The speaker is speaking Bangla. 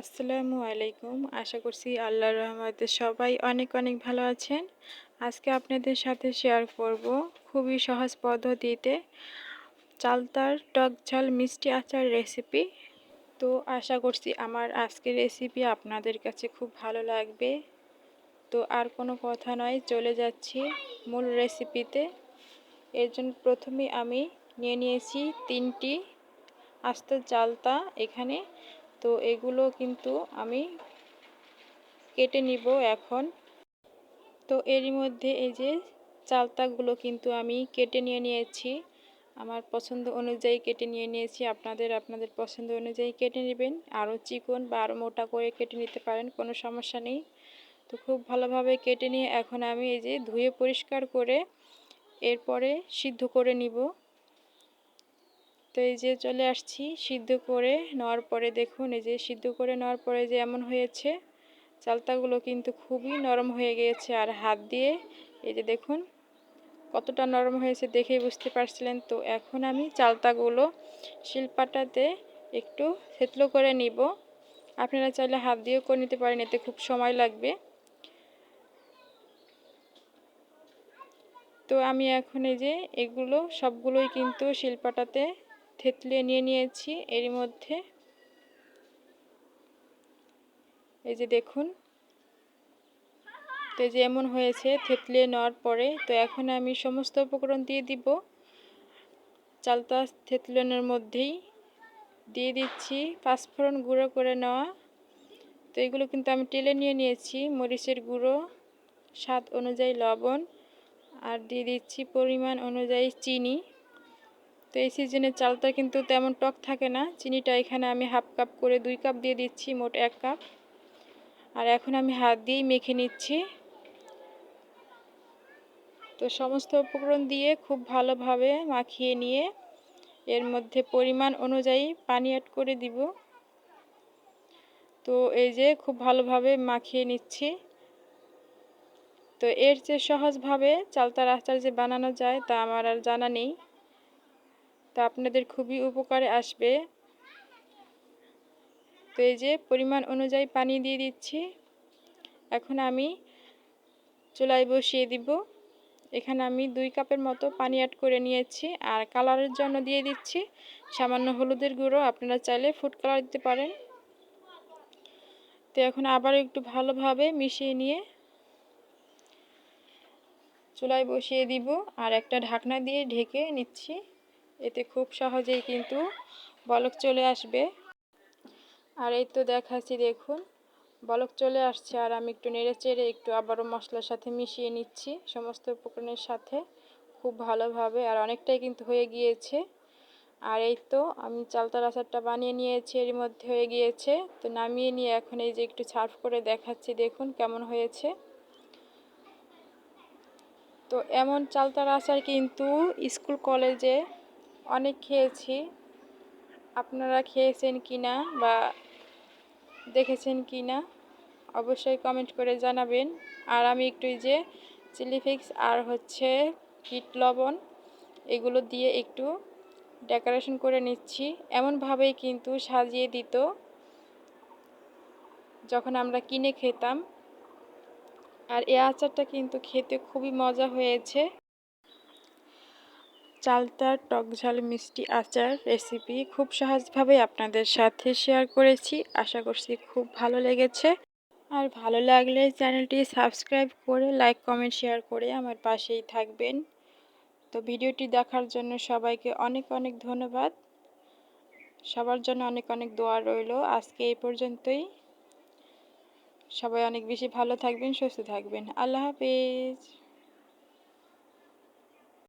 আসসালামু আলাইকুম। আশা করছি আল্লাহর রহমতে সবাই অনেক অনেক ভালো আছেন। আজকে আপনাদের সাথে শেয়ার করব খুবই সহজ পদ্ধতিতে চালতার টক ঝাল মিষ্টি আচার রেসিপি তো আশা করছি আমার আজকের রেসিপি আপনাদের কাছে খুব ভালো লাগবে। তো আর কোনো কথা নয়, চলে যাচ্ছি মূল রেসিপিতে এর জন্য প্রথমে আমি নিয়ে নিয়েছি তিনটি আস্ত চালতা। এখানে তো এগুলো কিন্তু আমি কেটে নিব এখন। তো এরই মধ্যে এই যে চালতাগুলো কিন্তু আমি কেটে নিয়ে নিয়েছি। আমার পছন্দ অনুযায়ী কেটে নিয়ে নিয়েছি। আপনাদের আপনাদের পছন্দ অনুযায়ী কেটে নেবেন। আরও চিকন বা আরও মোটা করে কেটে নিতে পারেন, কোনো সমস্যা নেই। তো খুব ভালোভাবে কেটে নিয়ে এখন আমি এই যে ধুয়ে পরিষ্কার করে এরপরে সিদ্ধ করে নিব। তো এই যে চলে আসছি সিদ্ধ করে নেওয়ার পরে দেখুন, এই যে সিদ্ধ করে নেওয়ার পরে যে এমন হয়েছে, চালতাগুলো কিন্তু খুবই নরম হয়ে গিয়েছে আর হাত দিয়ে। এই যে দেখুন, কতটা নরম হয়েছে দেখেই বুঝতে পারছিলেন তো। এখন আমি চালতাগুলো শিলপাটাতে একটু থেতলো করে নিব। আপনারা চাইলে হাত দিয়েও করে নিতে পারেন, এতে খুব সময় লাগবে। তো আমি এখন এই যে এগুলো সবগুলোই কিন্তু শিলপাটাতে থেতলিয়ে নিয়ে নিয়েছি এর মধ্যে। এই যে দেখুন। তো যে এমন হয়েছে, থেতলে নেওয়ার পরে। তো এখন আমি সমস্ত উপকরণ দিয়ে দিব। চালতা থেতলানোর মধ্যেই দিয়ে দিচ্ছি। পাঁচফোড়ন গুঁড়ো করে নেওয়া। তো এগুলো কিন্তু আমি টেলে নিয়ে নিয়েছি। মরিচের গুঁড়ো, স্বাদ অনুযায়ী লবণ, আর দিয়ে দিচ্ছি পরিমাণ অনুযায়ী চিনি। তো এই সিজনের চালটা কিন্তু তেমন টক থাকে না। চিনিটা এখানে আমি হাফ কাপ করে দুই কাপ দিয়ে দিচ্ছি, মোট এক কাপ। আর এখন আমি হাত দিয়েই মেখে নিচ্ছি। তো সমস্ত উপকরণ দিয়ে খুব ভালোভাবে মাখিয়ে নিয়ে এর মধ্যে পরিমাণ অনুযায়ী পানি অ্যাড করে দিব। তো এই যে খুব ভালোভাবে মাখিয়ে নিচ্ছি। তো এর যে সহজভাবে চালতার আচার যে বানানো যায় তা আমার আর জানা নেই। তো আপনাদের খুবই উপকারে আসবে। তো এই যে পরিমাণ অনুযায়ী পানি দিয়ে দিচ্ছি। এখন আমি চুলায় বসিয়ে দিব। এখানে আমি দুই কাপের মতো পানি অ্যাড করে নিয়েছি। আর কালারের জন্য দিয়ে দিচ্ছি সামান্য হলুদের গুঁড়ো। আপনারা চাইলে ফুড কালার দিতে পারেন। তো এখন আবার একটু ভালোভাবে মিশিয়ে নিয়ে চুলায় বসিয়ে দিব। আর একটা ঢাকনা দিয়ে ঢেকে নিচ্ছি। এতে খুব সহজেই কিন্তু বলক চলে আসবে। আর এই তো দেখাচ্ছি, দেখুন, বলক চলে আসছে। আর আমি একটু নেড়ে চেড়ে একটু আবারও মশলার সাথে মিশিয়ে নিচ্ছি সমস্ত উপকরণের সাথে খুব ভালোভাবে। আর অনেকটাই কিন্তু হয়ে গিয়েছে। আর এই তো আমি চালতার আচারটা বানিয়ে নিয়েছি, এর মধ্যে হয়ে গিয়েছে। তো নামিয়ে নিয়ে এখন এই যে একটু সার্ভ করে দেখাচ্ছি, দেখুন কেমন হয়েছে। তো এমন চালতার আচার কিন্তু স্কুল কলেজে অনেক খেয়েছি। আপনারা খেয়েছেন কি না বা দেখেছেন কি না অবশ্যই কমেন্ট করে জানাবেন। আর আমি একটু যে চিলি ফিক্স আর হচ্ছে কিট লবণ, এগুলো দিয়ে একটু ডেকোরেশন করে নিচ্ছি। এমনভাবেই কিন্তু সাজিয়ে দিত। যখন আমরা কিনে খেতাম। আর এই আচারটা কিন্তু খেতে খুবই মজা হয়েছে। চালতার টক ঝাল মিষ্টি আচার রেসিপি খুব সহজভাবে আপনাদের সাথে শেয়ার করেছি। আশা করছি খুব ভালো লেগেছে। আর ভালো লাগলে চ্যানেলটি সাবস্ক্রাইব করে লাইক কমেন্ট শেয়ার করে আমার পাশেই থাকবেন। তো ভিডিওটি দেখার জন্য সবাইকে অনেক অনেক ধন্যবাদ। সবার জন্য অনেক অনেক দোয়া রইল। আজকে এই পর্যন্তই। সবাই অনেক বেশি ভালো থাকবেন, সুস্থ থাকবেন। আল্লাহ হাফিজ।